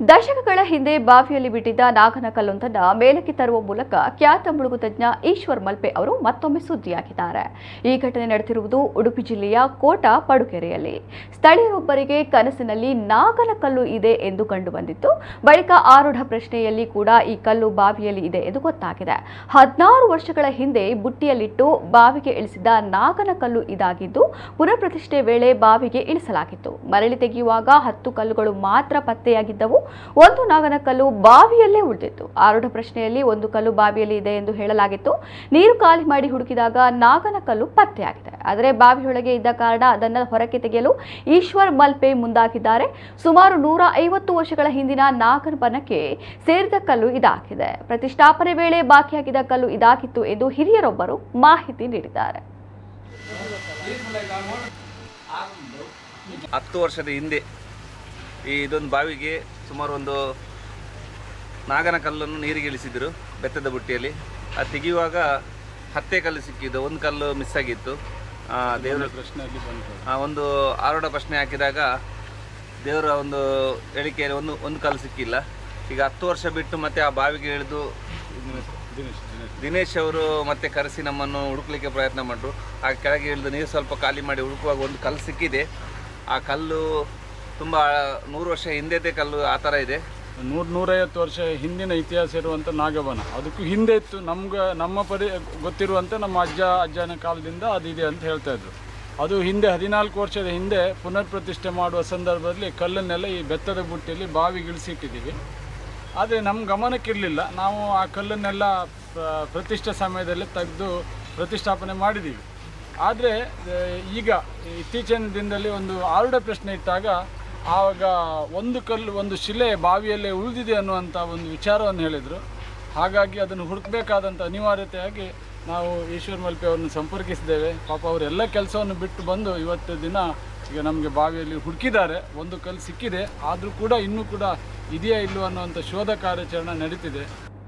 ದಶಕಗಳ ಹಿಂದೆ ಬಾವಿಯಲ್ಲಿ ಬಿಟ್ಟಿದ್ದ ನಾಗನಕಲ್ಲೊಂದನ್ನ ಮೇಲಕ್ಕೆ ತರುವ ಮೂಲಕ ಖ್ಯಾತ ಮುಳುಗು ತಜ್ಞ ಈಶ್ವರ್ ಮಲ್ಪೆ ಅವರು ಮತ್ತೊಮ್ಮೆ ಸುದ್ದಿಯಾಗಿದ್ದಾರೆ. ಈ ಘಟನೆ ನಡೆದಿರುವುದು ಉಡುಪಿ ಜಿಲ್ಲೆಯ ಕೋಟ ಪಡುಕೆರೆಯಲ್ಲಿ. ಸ್ಥಳೀಯರೊಬ್ಬರಿಗೆ ಕನಸಿನಲ್ಲಿ ನಾಗನಕಲ್ಲು ಇದೆ ಎಂದು ಕಂಡುಬಂದಿತ್ತು ಬಳಿಕ ಆರೂಢ ಪ್ರಶ್ನೆಯಲ್ಲಿ ಕೂಡ ಈ ಕಲ್ಲು ಬಾವಿಯಲ್ಲಿ ಇದೆ ಎಂದು ಗೊತ್ತಾಗಿದೆ. ಹದಿನಾರು ವರ್ಷಗಳ ಹಿಂದೆ ಬುಟ್ಟಿಯಲ್ಲಿಟ್ಟು ಬಾವಿಗೆ ಇಳಿಸಿದ್ದ ನಾಗನಕಲ್ಲು ಇದಾಗಿದ್ದು ಪುನಃ ಪ್ರತಿಷ್ಠೆ ವೇಳೆ ಬಾವಿಗೆ ಇಳಿಸಲಾಗಿತ್ತು. ಮರಳಿ ತೆಗೆಯುವಾಗ ಹತ್ತು ಕಲ್ಲುಗಳು ಮಾತ್ರ ಪತ್ತೆಯಾಗಿದ್ದವು. ಒಂದು ನಾಗನಕಲ್ಲು ಬಾವಿಯಲ್ಲೇ ಉಳಿದಿತ್ತು. ಆರೂಢ ಪ್ರಶ್ನೆಯಲ್ಲಿ ಒಂದು ಕಲ್ಲು ಬಾವಿಯಲ್ಲಿ ಇದೆ ಎಂದು ಹೇಳಲಾಗಿತ್ತು. ನೀರು ಖಾಲಿ ಮಾಡಿ ಹುಡುಕಿದಾಗ ನಾಗನ ಕಲ್ಲು ಪತ್ತೆಯಾಗಿದೆ. ಆದರೆ ಬಾವಿಯೊಳಗೆ ಇದ್ದ ಕಾರಣ ಅದನ್ನು ಹೊರಕ್ಕೆ ತೆಗೆಯಲು ಈಶ್ವರ್ ಮಲ್ಪೆ ಮುಂದಾಗಿದ್ದಾರೆ. ಸುಮಾರು ನೂರ ಐವತ್ತು ವರ್ಷಗಳ ಹಿಂದಿನ ನಾಗನ ಬನಕ್ಕೆ ಸೇರಿದ ಕಲ್ಲು ಇದಾಗಿದೆ. ಪ್ರತಿಷ್ಠಾಪನೆ ವೇಳೆ ಬಾಕಿಯಾಗಿದ್ದ ಕಲ್ಲು ಇದಾಗಿತ್ತು ಎಂದು ಹಿರಿಯರೊಬ್ಬರು ಮಾಹಿತಿ ನೀಡಿದ್ದಾರೆ. ಹತ್ತು ವರ್ಷದ ಹಿಂದೆ ಇದೊಂದು ಬಾವಿಗೆ ಸುಮಾರು ಒಂದು ನಾಗನ ಕಲ್ಲನ್ನು ನೀರಿಗೆ ಇಳಿಸಿದ್ರು ಬೆತ್ತದ ಬುಟ್ಟಿಯಲ್ಲಿ. ಅದು ತೆಗೆಯುವಾಗ ಹತ್ತೆ ಕಲ್ಲು ಸಿಕ್ಕಿದ್ದು ಒಂದು ಕಲ್ಲು ಮಿಸ್ ಆಗಿತ್ತು. ಆ, ದೇವರ ಪ್ರಶ್ನೆಯಲ್ಲಿ ಒಂದು ಆರೋಢ ಪ್ರಶ್ನೆ ಹಾಕಿದಾಗ ದೇವರ ಒಂದು ಹೇಳಿಕೆಯಲ್ಲಿ ಒಂದು ಒಂದು ಕಲ್ಲು ಸಿಕ್ಕಿಲ್ಲ. ಈಗ ಹತ್ತು ವರ್ಷ ಬಿಟ್ಟು ಮತ್ತೆ ಆ ಬಾವಿಗೆ ಇಳಿದು ದಿನೇಶ್ ದಿನೇಶ್ ದಿನೇಶ್. ಅವರು ಮತ್ತೆ ಕರೆಸಿ ನಮ್ಮನ್ನು ಹುಡುಕ್ಲಿಕ್ಕೆ ಪ್ರಯತ್ನ ಮಾಡಿದ್ರು ಆ ಕೆಳಗೆ ಇಳಿದು ನೀರು ಸ್ವಲ್ಪ ಖಾಲಿ ಮಾಡಿ ಹುಡುಕುವಾಗ ಒಂದು ಕಲ್ಲು ಸಿಕ್ಕಿದೆ. ಆ ಕಲ್ಲು ತುಂಬ ನೂರು ವರ್ಷ ಹಿಂದೆದೇ ಕಲ್ಲು, ಆ ಥರ ಇದೆ. ನೂರ ನೂರೈವತ್ತು ವರ್ಷ ಹಿಂದಿನ ಇತಿಹಾಸ ಇರುವಂಥ ನಾಗವನ ಅದಕ್ಕೂ ಹಿಂದೆ ಇತ್ತು. ನಮ್ಗೆ, ನಮ್ಮ ಪರಿ ಗೊತ್ತಿರುವಂತೆ ನಮ್ಮ ಅಜ್ಜ, ಅಜ್ಜನ ಕಾಲದಿಂದ ಅದಿದೆ ಅಂತ ಹೇಳ್ತಾ ಇದ್ರು. ಅದು ಹಿಂದೆ ಹದಿನಾಲ್ಕು ವರ್ಷದ ಹಿಂದೆ ಪುನರ್ ಪ್ರತಿಷ್ಠೆ ಮಾಡುವ ಸಂದರ್ಭದಲ್ಲಿ ಕಲ್ಲನ್ನೆಲ್ಲ ಈ ಬೆತ್ತದ ಬುಟ್ಟಿಯಲ್ಲಿ ಬಾವಿ ಗಿಳಿಸಿಟ್ಟಿದ್ದೀವಿ ಆದರೆ ನಮ್ಮ ಗಮನಕ್ಕಿರಲಿಲ್ಲ. ನಾವು ಆ ಕಲ್ಲನ್ನೆಲ್ಲ ಪ್ರ- ಪ್ರತಿಷ್ಠೆ ಸಮಯದಲ್ಲಿ ತೆಗೆದು ಪ್ರತಿಷ್ಠಾಪನೆ ಮಾಡಿದ್ದೀವಿ ಆದರೆ, ಈಗ ಇತ್ತೀಚಿನ ದಿನದಲ್ಲಿ ಒಂದು ಆರುಡ ಪ್ರಶ್ನೆ ಇಟ್ಟಾಗ ಆವಾಗ ಒಂದು ಕಲ್ಲು, ಒಂದು ಶಿಲೆ ಬಾವಿಯಲ್ಲೇ ಉಳಿದಿದೆ ಅನ್ನುವಂಥ ಒಂದು ವಿಚಾರವನ್ನು ಹೇಳಿದರು. ಹಾಗಾಗಿ ಅದನ್ನು ಹುಡುಕಬೇಕಾದಂಥ ಅನಿವಾರ್ಯತೆಯಾಗಿ ನಾವು ಈಶ್ವರ್ ಮಲ್ಪೆ ಅವರನ್ನು ಸಂಪರ್ಕಿಸಿದ್ದೇವೆ. ಪಾಪ ಅವರೆಲ್ಲ ಕೆಲಸವನ್ನು ಬಿಟ್ಟು ಬಂದು ಇವತ್ತು ದಿನ ಈಗ ನಮಗೆ ಬಾವಿಯಲ್ಲಿ ಹುಡುಕಿದ್ದಾರೆ. ಒಂದು ಕಲ್ಲು ಸಿಕ್ಕಿದೆ. ಆದರೂ ಕೂಡ ಇನ್ನೂ ಕೂಡ ಇದೆಯಾ ಇಲ್ಲವೋ ಅನ್ನುವಂಥ ಶೋಧ ಕಾರ್ಯಾಚರಣೆ ನಡೀತಿದೆ.